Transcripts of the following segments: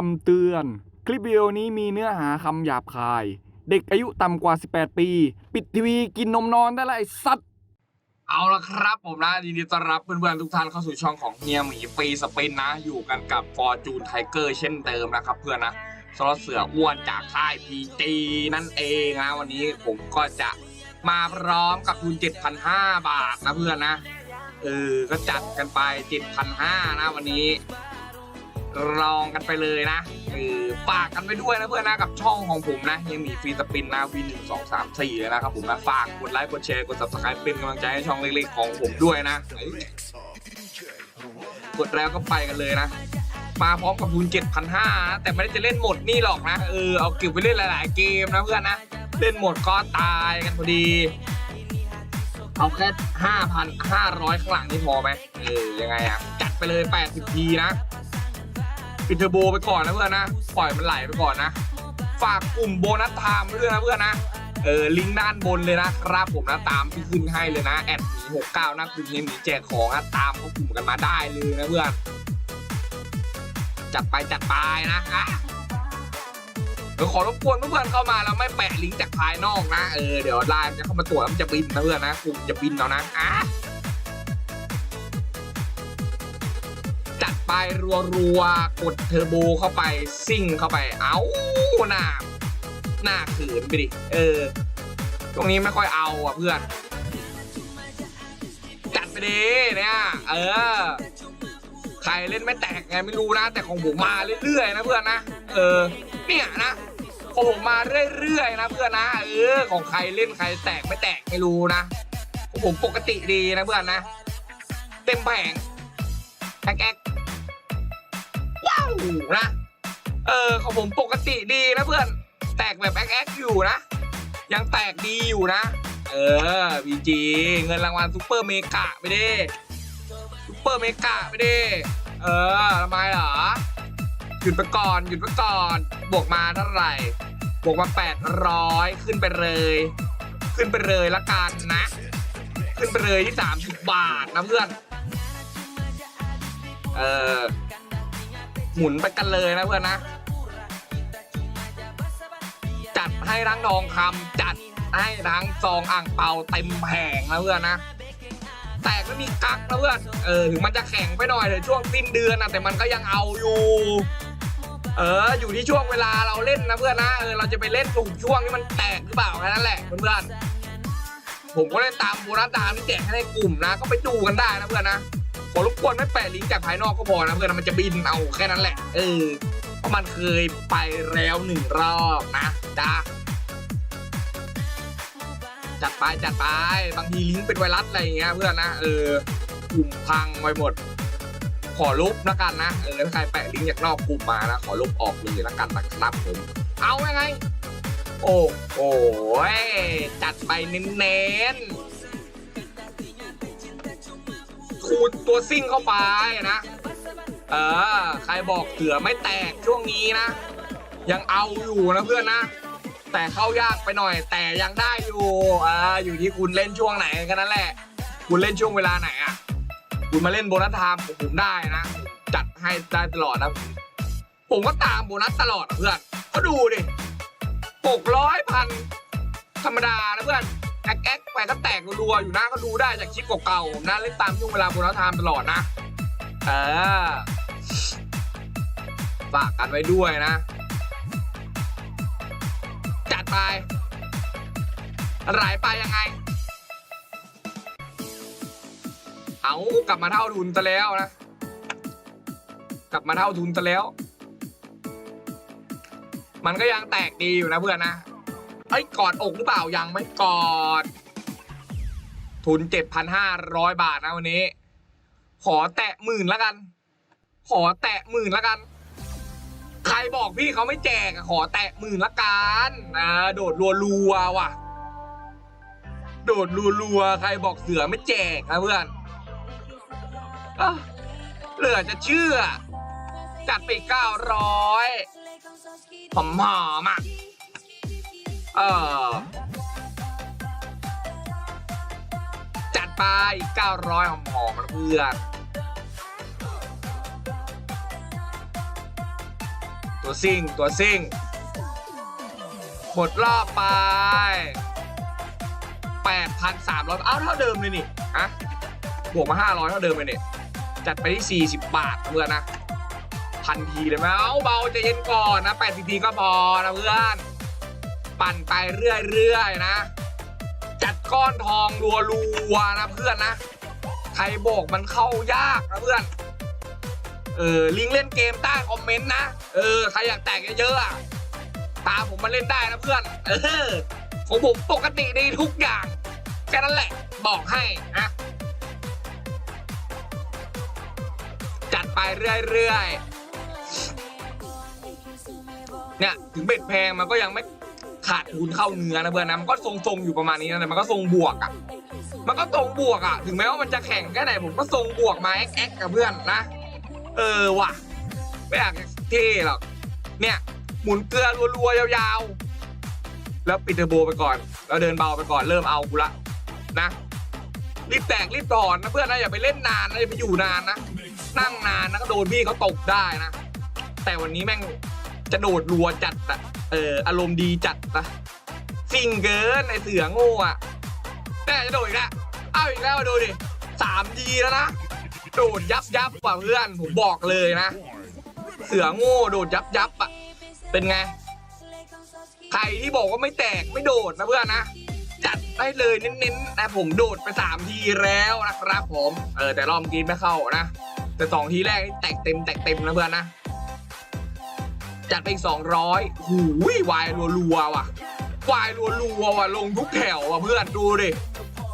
คำเตือน คลิปวิดีโอนี้มีเนื้อหาคำหยาบคาย เด็กอายุต่ำกว่า 18 ปี ปิดทีวีกินนมนอนได้และไอ้สัตว์ เอาละครับผมนะยินดีต้อนรับเพื่อนๆทุกท่านเข้าสู่ช่องของเฮียหมีฟรีสปินนะ อยู่กันกับฟอร์จูนไทเกอร์เช่นเดิมนะครับเพื่อนนะสลอเสืออ้วนจากค่ายพีจีนั่นเองนะวันนี้ผมก็จะมาพร้อมกับทุน7,500 บาทนะเพื่อนนะเออก็จัดกันไป7,500นะวันนี้ ลองกันไปเลยนะเออฝากกันไปด้วยนะเพื่อนนะกับช่องของผมนะยังมีฟรีสปินนะวีหนึ่งสองสามสี่เลยนะครับผมนะฝากกดไลค์กดแชร์กด subscribe เป็นกำลังใจให้ช่องเล็กๆของผมด้วยนะกดแล้วก็ไปกันเลยนะมาพร้อมกับทุน7,500นะแต่ไม่ได้จะเล่นหมดนี่หรอกนะ เออ เอาเก็บไปเล่นหลาย ๆ เกมนะเพื่อนนะ เล่นหมดก็ตายกันพอดี เอาแค่ 5,500 ข้างหลังนี่พอไหมเออ ยังไงอะจัดไปเลย 80 ทีนะ ปิดเทอร์โบไปก่อนนะเพื่อนนะ ปล่อยมันไหลไปก่อนนะ ฝากกลุ่มโบนัสไทม์ด้วยนะเพื่อนนะ เออ ลิงก์ด้านบนเลยนะครับผมนะตามที่ขึ้นให้เลยนะแอดหมีหกเก้านะคุณเฮียหมีแจกของนะตามเขากลุ่มกันมาได้เลยนะเพื่อน จัดไปจัดไปนะอะเดี๋ยวขอรบกวนเพื่อนๆเข้ามาแล้วไม่แปะลิงก์จากภายนอกนะ เออ เดี๋ยวไลน์จะเข้ามาตรวจแล้วมันจะบินนะเพื่อนนะกลุ่มจะบินแล้วนะอะ ไปรัวๆ กดเทอร์โบเข้าไปซิ่งเข้าไป เอาหน้าหน้าขืนไปดิ เออ ตรงนี้ไม่ค่อยเอาอะเพื่อน จัดไปดิเนี่ย เออ ใครเล่นไม่แตกไงไม่รู้นะ แต่ของผมมาเรื่อยๆนะเพื่อนนะ เออ เนี่ยนะของผมมาเรื่อยๆนะเพื่อนนะ เออ ของใครเล่นใครแตกไม่แตกไม่รู้นะของผมปกติดีนะเพื่อนนะ เต็มแผงแอ๊กแอ๊ก ว้าวนะ เออของผมปกติดีนะเพื่อน แตกแบบแอ๊กแอ๊กอยู่นะ ยังแตกดีอยู่นะ เออพีจีเงินรางวัลซูเปอร์เมกะไปดิซูเปอร์เมกะไปดิเออทำไมเหรอ หยุดไปก่อนหยุดไปก่อน บวกมาเท่าไหร่ บวกมา 800 ขึ้นไปเลย ขึ้นไปเลยละกันนะ ขึ้นไปเลยที่ 30 บาทนะเพื่อน เออ หมุนไปกันเลยนะเพื่อนนะ จัดให้ทั้งทองคำจัดให้ทั้งซองอ่างเปาเต็มแผงนะเพื่อนนะ แตกไม่มีกักนะเพื่อนเออถึงมันจะแข็งไปหน่อยเลยช่วงสิ้นเดือนนะแต่มันก็ยังเอาอยู่เอออยู่ที่ช่วงเวลาเราเล่นนะเพื่อนนะเออเราจะไปเล่นถูกช่วงที่มันแตกหรือเปล่าแค่นั้นแหละเพื่อนๆผมก็เล่นตามโบนัสตามที่แจกให้ในกลุ่มนะ ก็ไปดูกันได้นะเพื่อนนะ ขอรบกวนไม่แปะลิงก์จากภายนอกก็พอนะเพื่อนมันจะบินเอาแค่นั้นแหละ เออเพราะมันเคยไปแล้วหนึ่งรอบนะจ้าจัดไปจัดไปบางทีลิงก์เป็นไวรัสอะไรอย่างเงี้ยเพื่อนนะเออกลุ่มพังไปหมด ขอลบนะกันนะเออถ้าใครแปะลิงก์จากนอกกลุ่มมานะขอลบออกเลยละกันนะครับผมเอาไงไงโอ้โหจัดไปเน้นๆ ขูดตัวซิ่งเข้าไปนะ เออ ใครบอกเสือไม่แตกช่วงนี้นะ ยังเอาอยู่นะเพื่อนนะ แต่เข้ายากไปหน่อย แต่ยังได้อยู่อ่าอยู่ที่คุณเล่นช่วงไหนแค่นั้นแหละ คุณเล่นช่วงเวลาไหนอะ คุณมาเล่นโบนัสไทม์ผมได้นะ จัดให้ได้ตลอดนะ ผมก็ตามโบนัสตลอดอะเพื่อนก็ดูดิหกร้อยพันธรรมดานะเพื่อน แอ๊กแอ๊กไปก็แตกรัวอยู่นะก็ดูได้จากคลิปเก่าๆนะเล่นตามช่วงเวลาโบนัสไทม์ตลอดนะเออฝากกันไว้ด้วยนะ จัดไปไหลไปยังไง เอากลับมาเท่าทุนซะแล้วนะ กลับมาเท่าทุนซะแล้ว มันก็ยังแตกดีอยู่นะเพื่อนนะ เอ้ยกอดอกหรือเปล่ายังไม่กอด ทุนเจ็ดพันห้าร้อยบาทนะวันนี้ ขอแตะหมื่นล้วกัน ขอแตะหมื่นล้วกัน ใครบอกพี่เขาไม่แจกขอแตะหมื่นละกันนะโดดรัวๆว่ะ โดดรัวๆใครบอกเสือไม่แจกนะเพื่อนอเหลือจะเชื่อ จัดไปเก้าร้อยหอมๆอะ เออจัดไปเก้าร้อยหอมเพื่อนตัวซิ่ง ตัวซิ่งหมดรอบไป 8,300 เอ้า เท่าเดิมเลยนี่ฮะบวกมา 500 เท่าเดิมเลยนี่ จัดไปที่ 40 บาทเพื่อนนะ พันทีเลยไหมเอาเบาใจะเย็นก่อนนะ80ทีก็พอนะเพื่อน ปั่นไปเรื่อยๆนะ จัดก้อนทองรัวๆนะเพื่อนนะใครบอกมันเข้ายากนะเพื่อน เออลิงเล่นเกมใต้คอมเมนต์นะ เออใครอยากแตกเยอะๆตามผมมาเล่นได้นะเพื่อน เออของผมปกติในทุกอย่างแค่นั้นแหละบอกให้นะจัดไปเรื่อยๆเนี่ยถึงเบ็ดแพงมันก็ยังไม่ ขาดทุนเข้าเนื้อนะเพื่อนนะมันก็ทรงๆอยู่ประมาณนี้นะแต่มันก็ทรงบวกอะมันก็ทรงบวกอะถึงแม้ว่ามันจะแข่งแค่ไหนผมก็ทรงบวกมาแอ๊กๆกับเพื่อนนะ เออว่ะไม่อยากเท่หรอกเนี่ยหมุนเกลือรัวๆยาวๆ แล้วปิดเทอร์โบไปก่อน แล้วเดินเบาไปก่อนเริ่มเอากูละนะรีบแตกรีบถอนนะเพื่อนนะอย่าไปเล่นนานนะอย่าไปอยู่นานนะนั่งนานนะก็โดนพี่เขาตกได้นะ แต่วันนี้แม่งจะโดดรัวจัดอะ เอออารมณ์ดีจัดนะซิ่งเกินไอเสือโง่อะแม่จะโดดอีกแล้วเอาอีกแล้วดูดิสามดีแล้วนะโดดยับยับกว่าเพื่อนผมบอกเลยนะ เสือโง่โดดยับยับอะเป็นไง ใครที่บอกว่าไม่แตกไม่โดดนะเพื่อนนะจัดได้เลยเน้นๆนะผมโดดไปสามทีแล้วนะครับผมเออแต่รอบเมื่อกี้ไม่เข้านะแต่สองทีแรกแตกเต็มแตกเต็มนะเพื่อนนะ จัดไปอีกสองร้อยหูยวายรัวๆว่ะวายรัวๆว่ะลงทุกแถวว่ะเพื่อนดูดิ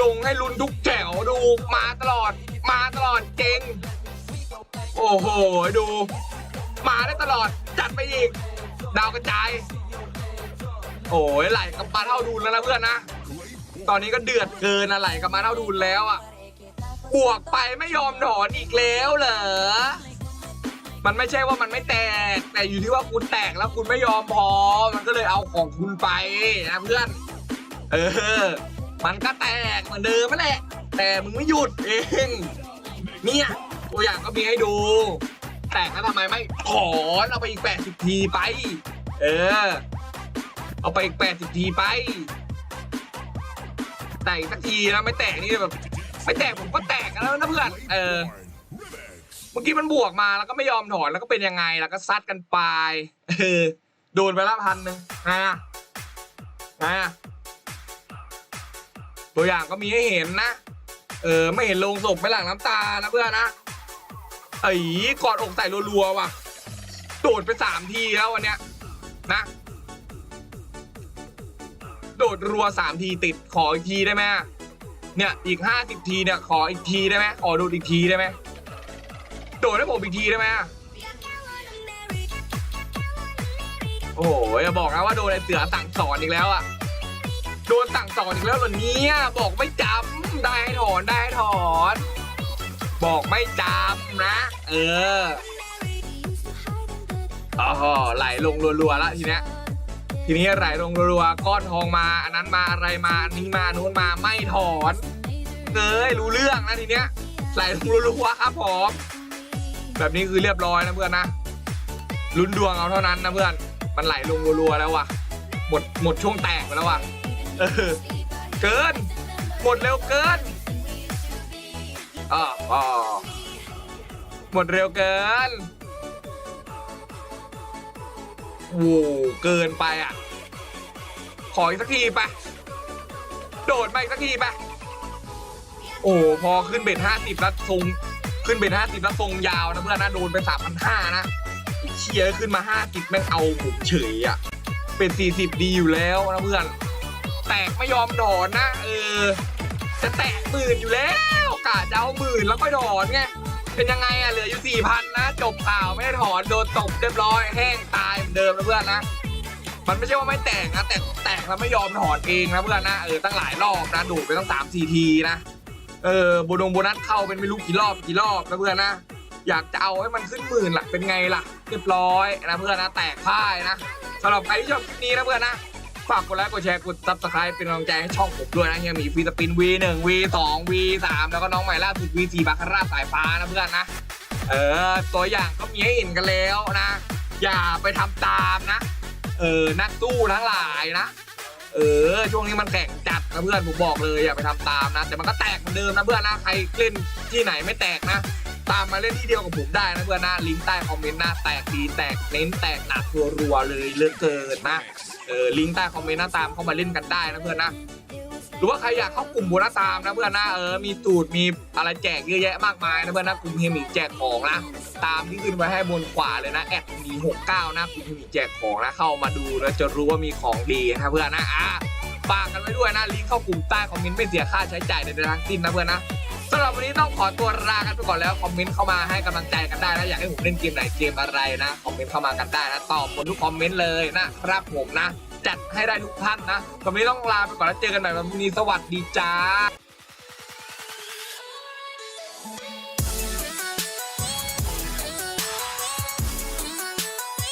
ลงให้ลุ้นทุกแถวดูมาตลอด มาตลอดเก่ง โอ้โหดู มาได้ตลอดจัดไปอีก ดาวกระจาย โอ้ยไหลกับมาเท่าดุลแล้วนะเพื่อนนะ ตอนนี้ก็เดือดเกินอะไหลกับมาเท่าดุลแล้วอะบวกไปไม่ยอมถอนอีกแล้วเหรอ มันไม่ใช่ว่ามันไม่แตก แต่อยู่ที่ว่าคุณแตกแล้วคุณไม่ยอมพอ มันก็เลยเอาของคุณไปนะเพื่อน เออ มันก็แตกเหมือนเดิมนั่นแหละ แต่มึงไม่หยุดเอง เนี่ยตัวอย่างก็มีให้ดู แตกแล้วทำไมไม่ถอนเอาไปอีก 80 ทีไป เออ เอาไปอีก 80 ทีไป แตกสักทีนะไม่แตกนี่แบบ ไม่แตกผมก็แตกแล้วนะเพื่อน เออ มื่อกี้มันบวกมาแล้วก็ไม่ยอมถอนแล้วก็เป็นยังไงแล้วก็ซัดกันไปเออโดนไปละพันหนึ่งไงอะไงอะตัวอย่างก็มีให้เห็นนะ เออไม่เห็นลงศพไม่หลั่งน้ำตานะเพื่อนนะไอ้กอดอกใส่รัวๆว่ะ โดดไปสามทีแล้ววันเนี้ยนะโดดรัวสามทีติดขออีกทีได้ไหมเนี่ยอีกห้าสิบทีเนี่ยขออีกทีได้ไหมขอโดดอีกทีได้ไหม โดดให้ผมอีกทีได้ไหมโอ้โหอย่าบอกนะว่าโดนไอ้เสือสั่งสอนอีกแล้วอะโดนสั่งสอนอีกแล้วเหรอเนี่ยบอกไม่จำได้ให้ถอนได้ให้ถอน บอกไม่จำนะ เอออ๋อไหลลงรัวๆแล้วทีเนี้ยทีนี้ไหลลงรัวๆก้อนทองมา อันนั้นมาอะไรมาอันนี้มานู้นมาไม่ถอนเอ้ยรู้เรื่องนะทีเนี้ยไหลลงรัวๆครับผม แบบนี้คือเรียบร้อยนะเพื่อนนะลุ้นดวงเอาเท่านั้นนะเพื่อน มันไหลลงรัวๆแล้วว่ะ หมดหมดช่วงแตกไปแล้วว่ะเออเกิน หมดเร็วเกินอ๋ออ๋อหมดเร็วเกินโอ้เกินไปอะ ขออีกสักทีไป โดดมาอีกสักทีไป โอ้ พอขึ้นเบ็ดห้าสิบแล้วทรง ขึ้นเบ็ดห้าสิบแล้วทรงยาวนะเพื่อนนะโดนไปสามพันห้านะเชียร์ขึ้นมาห้าสิบแม่งเอาผมเฉยอะ เป็นสี่สิบดีอยู่แล้วนะเพื่อน แตกไม่ยอมถอนนะ เออ จะแตกหมื่นอยู่แล้วกะจะเอาหมื่นแล้วก็ถอนไงเป็นยังไงอะเหลืออยู่สี่พันนะ จบข่าวไม่ได้ถอนโดนตบเรียบร้อยแห้งตายเหมือนเดิมนะเพื่อนนะมันไม่ใช่ว่าไม่แตกนะแต่แตกแล้วไม่ยอมถอนเองนะเพื่อนนะเออตั้งหลายรอบนะดูดไปตั้งสามสี่ทีนะ เออโบนงโบนัสเข้าเป็นไม่รู้กี่รอบกี่รอบนะเพื่อนนะ อยากจะเอาให้มันขึ้นหมื่นหลักเป็นไงล่ะ เรียบร้อยนะเพื่อนนะแตกพ่ายนะสำหรับใครที่ชอบคลิปนี้นะเพื่อนนะฝากกดไลค์กดแชร์กดซับสไครป์เป็นกำลังใจให้ช่องผมด้วยนะยังมีฟีสปิน V1 V2 V3 แล้วก็น้องใหม่ล่าสุด V4 บาคาร่าสายฟ้านะเพื่อนนะ เออ ตัวอย่างก็มีให้เห็นกันแล้วนะ อย่าไปทำตามนะ เออ นักสู้ทั้งหลายนะ เออ ช่วงนี้มันแข่งจัดนะเพื่อนผมบอกเลยอย่าไปทำตามนะ แต่มันก็แตกเหมือนเดิมนะเพื่อนนะ ใครเล่นที่ไหนไม่แตกนะ ตามมาเล่นที่เดียวกับผมได้นะเพื่อนนะ ลิงก์ใต้คอมเมนต์นะแตกดีแตกเน้นแตกหนักรัวๆเลยเลือกเกินนะ เออ ลิงก์ใต้คอมเมนต์นะตามเข้ามาเล่นกันได้นะเพื่อนนะ หรือว่าใครอยากเข้ากลุ่มโบนัสตามนะเพื่อนนะเออมีสูตรมีอะไรแจกเยอะแยะมากมายนะเพื่อนนะกลุ่มเฮมิแจกของนะตามที่ขึ้นไว้ให้บนขวาเลยนะแอดมี69นะกลุ่มเฮมิแจกของนะเข้ามาดูแล้วจะรู้ว่ามีของดีนะเพื่อนนะอะฝากกันไว้ด้วยนะลิงก์เข้ากลุ่มใต้คอมเมนต์ไม่เสียค่าใช้จ่ายใดๆทั้งสิ้นนะเพื่อนนะสำหรับวันนี้ต้องขอตัวลากันไปก่อนแล้วคอมเมนต์เข้ามาให้กำลังใจกันได้นะอยากให้ผมเล่นเกมไหนเกมอะไรนะคอมเมนต์เข้ามากันได้นะตอบหมดทุกคอมเมนต์เลยนะครับผมนะ จัดให้ได้ทุกท่านนะวันนี้ต้องลาไปก่อนแล้วเจอกันใหม่วันพรุ่งนี้สวัสดีจ้า